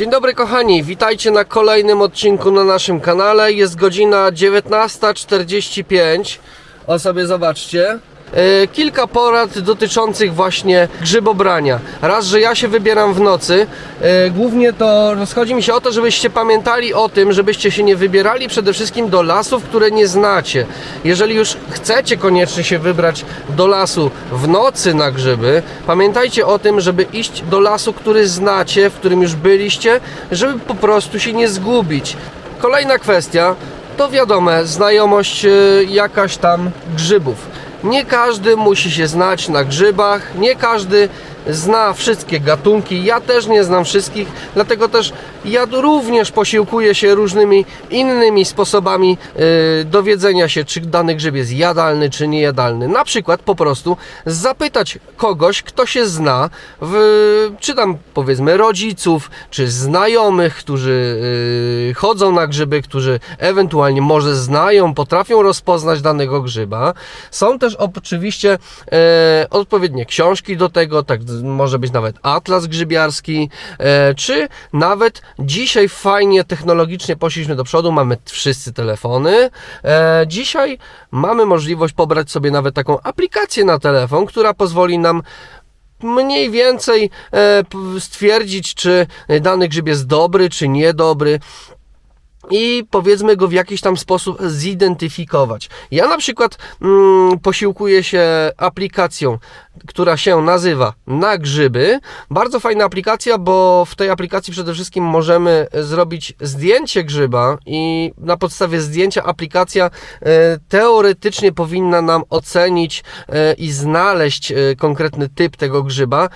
Dzień dobry kochani, witajcie na kolejnym odcinku na naszym kanale. Jest godzina 19.45. O sobie zobaczcie. E, Kilka porad dotyczących właśnie grzybobrania. Raz, że ja się wybieram w nocy. E, Głównie to rozchodzi mi się o to, żebyście pamiętali o tym, żebyście się nie wybierali przede wszystkim do lasów, które nie znacie. Jeżeli już chcecie koniecznie się wybrać do lasu w nocy na grzyby, pamiętajcie o tym, żeby iść do lasu, który znacie, w którym już byliście, żeby po prostu się nie zgubić. Kolejna kwestia to wiadome, znajomość y, jakaś tam grzybów. Nie każdy musi się znać na grzybach, nie każdy zna wszystkie gatunki. Ja też nie znam wszystkich, dlatego też ja również posiłkuję się różnymi innymi sposobami yy, dowiedzenia się, czy dany grzyb jest jadalny, czy niejadalny. Na przykład po prostu zapytać kogoś, kto się zna, w, czy tam powiedzmy rodziców, czy znajomych, którzy yy, chodzą na grzyby, którzy ewentualnie może znają, potrafią rozpoznać danego grzyba. Są też oczywiście e, odpowiednie książki do tego, tak może być nawet atlas grzybiarski, e, czy nawet dzisiaj fajnie technologicznie poszliśmy do przodu, mamy wszyscy telefony. E, dzisiaj mamy możliwość pobrać sobie nawet taką aplikację na telefon, która pozwoli nam mniej więcej e, stwierdzić, czy dany grzyb jest dobry, czy niedobry i powiedzmy go w jakiś tam sposób zidentyfikować. Ja na przykład mm, posiłkuję się aplikacją, która się nazywa Na Grzyby. Bardzo fajna aplikacja, bo w tej aplikacji przede wszystkim możemy zrobić zdjęcie grzyba i na podstawie zdjęcia aplikacja e, teoretycznie powinna nam ocenić e, i znaleźć e, konkretny typ tego grzyba.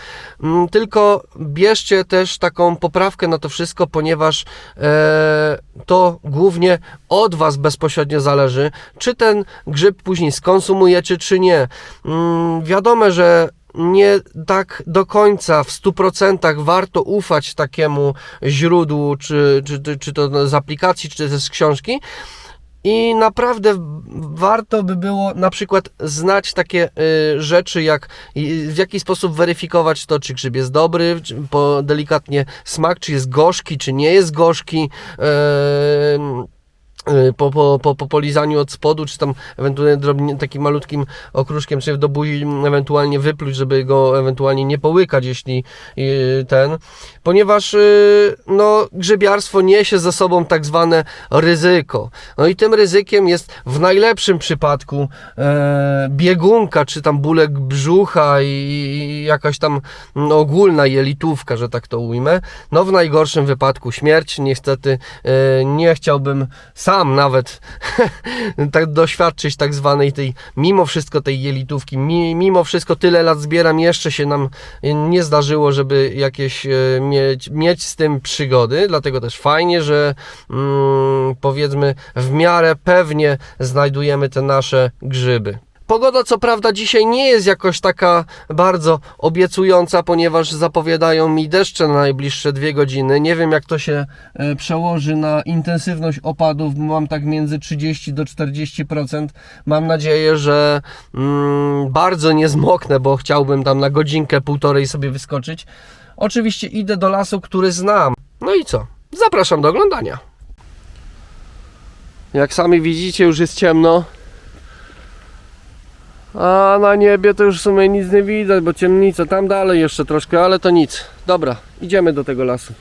Mm, Tylko bierzcie też taką poprawkę na to wszystko, ponieważ e, to głównie od Was bezpośrednio zależy, czy ten grzyb później skonsumujecie, czy nie. Mm, Wiadomo, że nie tak do końca w 100% warto ufać takiemu źródłu, czy, czy, czy, to z aplikacji, czy to z książki. I naprawdę warto by było na przykład znać takie y, rzeczy, jak w jaki sposób weryfikować to, czy grzyb jest dobry, czy, po delikatnie smak, czy jest gorzki, czy nie jest gorzki. y, po, po, po, po polizaniu od spodu, czy tam ewentualnie drobnie, takim malutkim okruszkiem, czy do buzi ewentualnie wypluć, żeby go ewentualnie nie połykać, jeśli y, ten, ponieważ y, no, grzybiarstwo niesie ze sobą tak zwane ryzyko. No i tym ryzykiem jest w najlepszym przypadku e, biegunka, czy tam bólek brzucha i, i jakaś tam no, ogólna jelitówka, że tak to ujmę. No w najgorszym wypadku śmierć. Niestety e, nie chciałbym sam nawet tak doświadczyć tak zwanej tej, mimo wszystko tej jelitówki, mi, mimo wszystko tyle lat zbieram, jeszcze się nam nie zdarzyło, żeby jakieś e, mieć, mieć z tym przygody, dlatego też fajnie, że mm, powiedzmy w miarę pewnie znajdujemy te nasze grzyby. Pogoda co prawda dzisiaj nie jest jakoś taka bardzo obiecująca, ponieważ zapowiadają mi deszcze na najbliższe dwie godziny. Nie wiem jak to się e, przełoży na intensywność opadów. Mam tak między 30 do 40%. Mam nadzieję, że mm, bardzo nie zmoknę, bo chciałbym tam na godzinkę, półtorej sobie wyskoczyć. Oczywiście idę do lasu, który znam. No i co? Zapraszam do oglądania. Jak sami widzicie, już jest ciemno. A na niebie to już w sumie nic nie widać, bo ciemnica tam dalej jeszcze troszkę, ale to nic. Dobra, idziemy do tego lasu.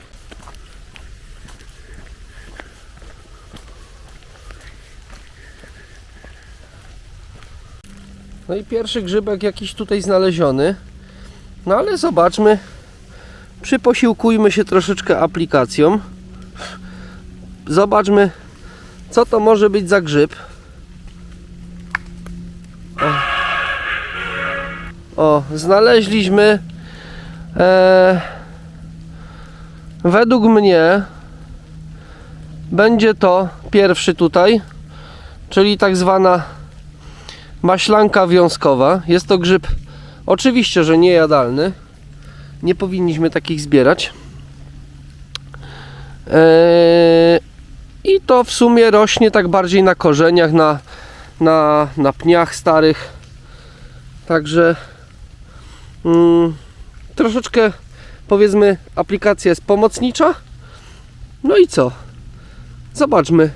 No i pierwszy grzybek jakiś tutaj znaleziony. No ale zobaczmy. Przyposiłkujmy się troszeczkę aplikacją. Zobaczmy, co to może być za grzyb. O, znaleźliśmy e, według mnie będzie to pierwszy tutaj, czyli tak zwana maślanka wiązkowa. Jest to grzyb oczywiście, że niejadalny. Nie powinniśmy takich zbierać. E, I to w sumie rośnie tak bardziej na korzeniach, na, na, na pniach starych. Także mm, troszeczkę powiedzmy aplikacja jest pomocnicza, No i co? Zobaczmy,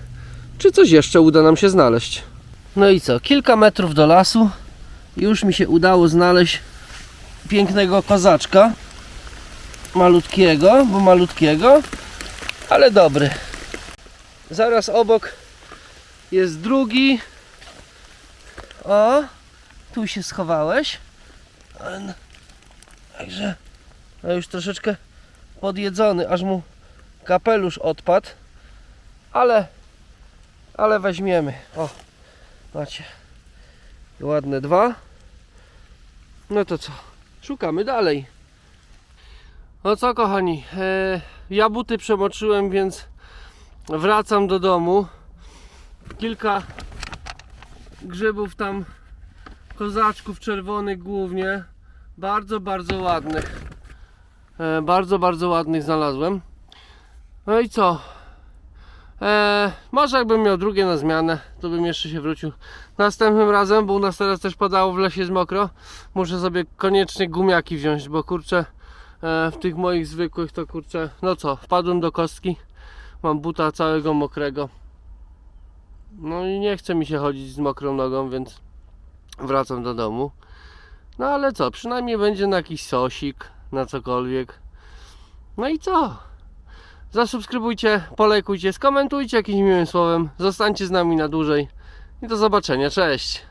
czy coś jeszcze uda nam się znaleźć. No i co? Kilka metrów do lasu. Już mi się udało znaleźć pięknego kozaczka. Malutkiego, bo malutkiego, ale dobry. Zaraz obok jest drugi. O, tu się schowałeś. Także już troszeczkę podjedzony, aż mu kapelusz odpadł. Ale ale weźmiemy. O, macie. Ładne dwa. No to co? Szukamy dalej. No co kochani, e, ja buty przemoczyłem, więc wracam do domu. Kilka grzybów tam, kozaczków czerwonych głównie. Bardzo, bardzo ładnych. E, bardzo, bardzo ładnych znalazłem. No i co? E, może jakbym miał drugie na zmianę, to bym jeszcze się wrócił następnym razem, bo u nas teraz też padało w lesie jest mokro. Muszę sobie koniecznie gumiaki wziąć, bo kurczę e, w tych moich zwykłych to kurczę, no co, wpadłem do kostki, mam buta całego mokrego. No i nie chce mi się chodzić z mokrą nogą, więc wracam do domu. No ale co, przynajmniej będzie na jakiś sosik, na cokolwiek. No i co? Zasubskrybujcie, polajkujcie, skomentujcie jakimś miłym słowem. Zostańcie z nami na dłużej. I do zobaczenia, cześć!